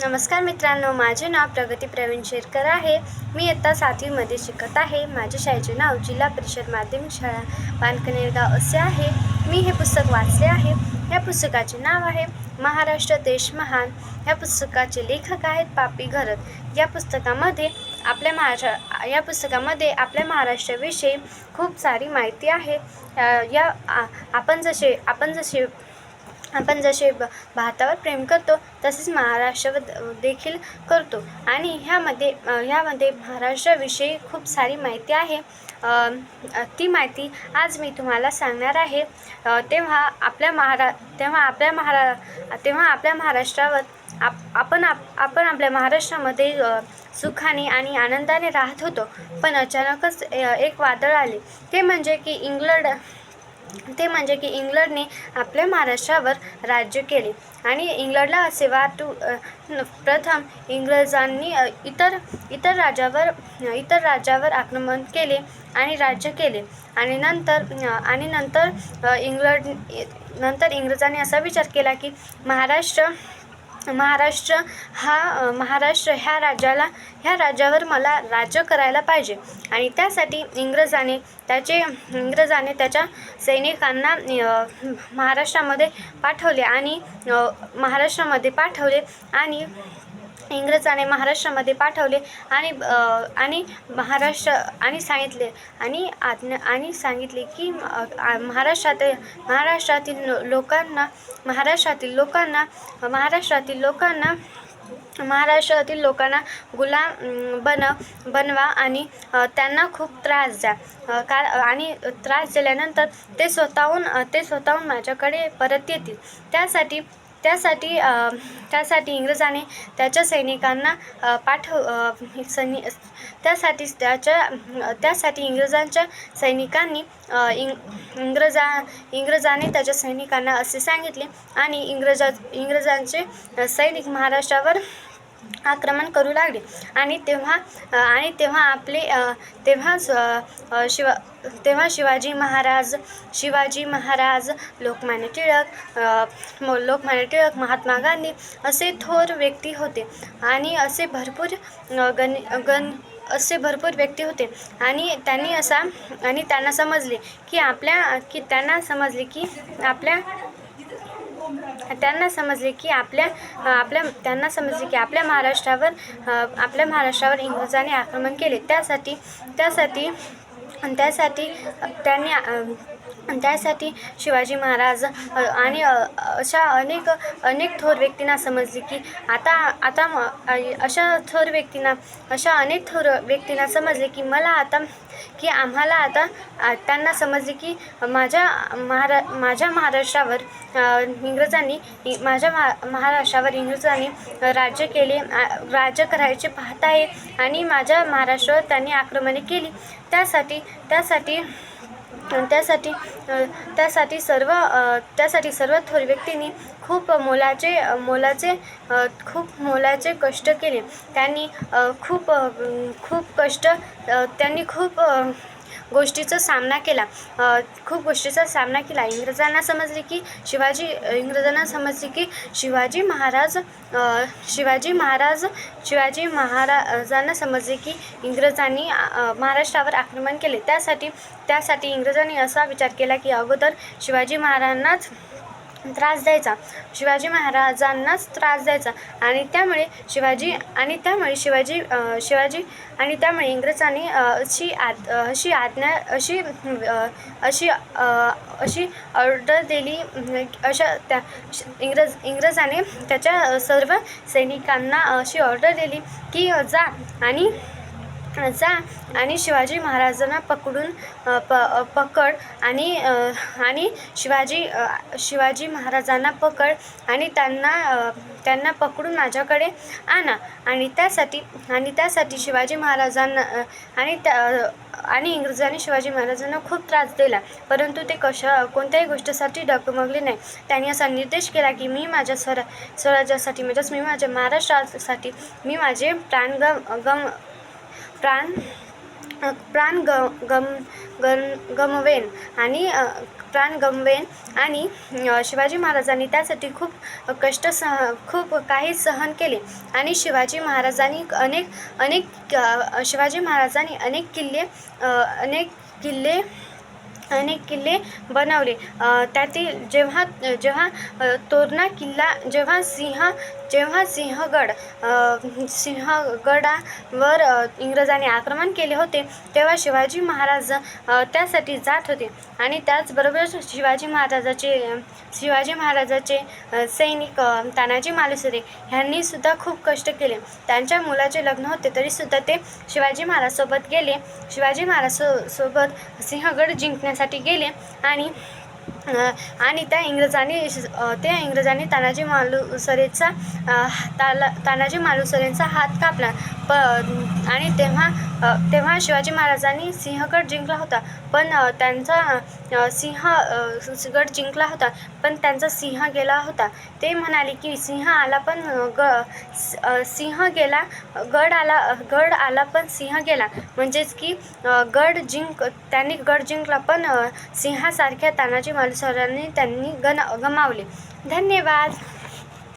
नमस्कार मित्रांनो माझे नाव प्रगती प्रवीण शेरकर आहे. मी इयत्ता सातवीमध्ये शिकत आहे. माझ्या शाळेचे नाव जिल्हा परिषद माध्यमिक शाळा पानकनेरगाव असे आहे. मी हे पुस्तक वाचले आहे. या पुस्तकाचे नाव आहे महाराष्ट्र देश महान या पुस्तकाचे लेखक आहेत पापी घरत. या पुस्तकामध्ये आपल्या महाराष्ट्र या पुस्तकामध्ये आपल्या महाराष्ट्राविषयी खूप सारी माहिती आहे. या आपण जसे आपण जसे आपण जसे ब भारतावर प्रेम करतो तसेच महाराष्ट्रावर देखील करतो. आणि ह्यामध्ये ह्यामध्ये महाराष्ट्राविषयी खूप सारी माहिती आहे. ती माहिती आज मी तुम्हाला सांगणार आहे. तेव्हा आपल्या महारा तेव्हा आपल्या महारा तेव्हा आपल्या महाराष्ट्रावर आप आपण आप आपण आपल्या महाराष्ट्रामध्ये सुखाने आणि आनंदाने राहत होतो. पण अचानकच एक वादळ आले. ते म्हणजे की इंग्लंड ते म्हणजे की इंग्लंडने आपल्या महाराष्ट्रावर राज्य केले. आणि इंग्लंडला असे वाटू प्रथम इंग्रजांनी इतर इतर राज्यावर इतर राज्यावर आक्रमण केले आणि राज्य केले. आणि नंतर आणि नंतर इंग्लंड नंतर इंग्रजांनी असा विचार केला की महाराष्ट्र महाराष्ट्र हा महाराष्ट्र ह्या राज्याला ह्या राज्यावर मला राज्य करायला पाहिजे. आणि त्यासाठी इंग्रजाने त्याचे इंग्रजाने त्याच्या सैनिकांना महाराष्ट्रामध्ये पाठवले आणि महाराष्ट्रामध्ये पाठवले आणि इंग्रजाने महाराष्ट्रामध्ये पाठवले आणि आणि महाराष्ट्र आणि सांगितले आणि आज्ञा आणि सांगितले की महाराष्ट्रात महाराष्ट्रातील लो- लोकांना महाराष्ट्रातील लोकांना महाराष्ट्रातील लोकांना महाराष्ट्रातील लोकांना गुलाम बन बनवा आणि त्यांना खूप त्रास द्या. का आणि त्रास दिल्यानंतर ते स्वतःहून ते स्वतःहून माझ्याकडे परत येतील. त्यासाठी त्यासाठी त्यासाठी इंग्रजाने त्याच्या सैनिकांना पाठव सैनि त्यासाठी त्याच्या त्यासाठी इंग्रजांच्या सैनिकांनी इंग इंग्रजा इंग्रजाने त्याच्या सैनिकांना असे सांगितले आणि इंग्रजा इंग्रजांचे सैनिक महाराष्ट्रावर आक्रमण करू लागले. आणि तेव्हा आणि तेव्हा आपले तेव्हा शिव शिवा तेव्हा शिवाजी महाराज शिवाजी महाराज लोकमान्य टिळक लोकमान्य टिळक महात्मा गांधी असे थोर व्यक्ती होते. आणि असे भरपूर गण गण असे भरपूर व्यक्ती होते. आणि त्यांनी असा आणि त्यांना समजले की आपल्या की त्यांना समजले की आपल्या त्यांना समजले की आपल्या आपल्या त्यांना समजले की आपल्या महाराष्ट्रावर आपल्या महाराष्ट्रावर इंग्रजांनी आक्रमण केले. त्यासाठी त्यासाठी त्यासाठी त्यांनी त्यासाठी शिवाजी महाराज आणि अशा अनेक अनेक थोर व्यक्तींना समजले की आता आता म- अशा थोर व्यक्तींना अशा अनेक थोर व्यक्तींना समजले की मला आता की आम्हाला आता त्यांना समजले की माझ्या महारा माझ्या महाराष्ट्रावर इंग्रजांनी माझ्या महा महाराष्ट्रावर इंग्रजांनी राज्य केले राज्य करायचे पाहत आहे आणि माझ्या महाराष्ट्रावर त्यांनी आक्रमणे केली. त्यासाठी त्यासाठी त्यासाठी त्यासाठी सर्व त्यासाठी सर्व थोर व्यक्तींनी खूप मोलाचे मोलाचे खूप मोलाचे कष्ट केले. त्यांनी खूप खूप कष्ट त्यांनी खूप गोष्टीचा सामना केला. खूप गोष्टीचा सामना केला. इंग्रजांना समजले की शिवाजी इंग्रजांना समजले की शिवाजी महाराज शिवाजी महाराज शिवाजी महाराजांना समजले की इंग्रजांनी महाराष्ट्रावर आक्रमण केले. त्यासाठी त्यासाठी इंग्रजांनी असा विचार केला की अगोदर शिवाजी महाराजांनाच त्रास द्यायचा. शिवाजी महाराजांनाच त्रास द्यायचा. आणि त्यामुळे शिवाजी आणि त्यामुळे शिवाजी शिवाजी आणि त्यामुळे इंग्रजांनी अशी आद अशी आज्ञा अशी अशी अशी ऑर्डर दिली अशा त्या इंग्रज इंग्रजाने त्याच्या सर्व सैनिकांना अशी ऑर्डर दिली की जा आणि जा आणि शिवाजी महाराजांना पकडून प पकड आणि आणि शिवाजी शिवाजी महाराजांना पकड आणि त्यांना त्यांना पकडून माझ्याकडे आणा. आणि त्यासाठी आणि त्यासाठी शिवाजी महाराजांना आणि त्या आणि इंग्रजांनी शिवाजी महाराजांना खूप त्रास दिला. परंतु ते कशा कोणत्याही गोष्टीसाठी डगमगले नाही. त्यांनी असा निर्देश केला की मी माझ्या स्वरा स्वराज्यासाठी म्हणजेच मी माझ्या महाराष्ट्रासाठी मी माझे प्राण गम गम प्राण प्राण ग गम गम गमवेन आणि प्राण गमवेन आणि शिवाजी महाराजांनी त्यासाठी खूप कष्ट सह खूप काही सहन केले. आणि शिवाजी महाराजांनी अनेक अनेक शिवाजी महाराजांनी अनेक किल्ले अनेक किल्ले अनेक किल्ले बनवले. त्यातील जेव्हा जेव्हा तोरणा किल्ला जेव्हा सिंह जेव्हा सिंहगड सिंहगडावर इंग्रजांनी आक्रमण केले होते तेव्हा शिवाजी महाराज त्यासाठी जात होते. आणि त्याचबरोबर शिवाजी महाराजाचे शिवाजी महाराजाचे सैनिक तानाजी मालुसरे ह्यांनी सुद्धा खूप कष्ट केले. त्यांच्या मुलाचे लग्न होते तरीसुद्धा ते शिवाजी महाराजसोबत गेले. शिवाजी महाराज सो सोबत सिंहगड जिंकण्यासाठी गेले. आणि आणि त्या इंग्रजांनी त्या इंग्रजांनी तानाजी मालुसरेचा ताला तानाजी मालुसरेंचा हात कापला. प आणि तेव्हा तेव्हा शिवाजी महाराजांनी सिंहगड जिंकला होता. पण त्यांचा सिंह गड जिंकला होता पण त्यांचा सिंह गेला होता. ते म्हणाले की सिंह आला पण ग सिंह गेला गड आला गड आला पण सिंह गेला. म्हणजेच की गड जिंक त्यांनी गड जिंकला पण सिंहासारख्या तानाजी मालुसरांनी त्यांनी गन गमावले. धन्यवाद.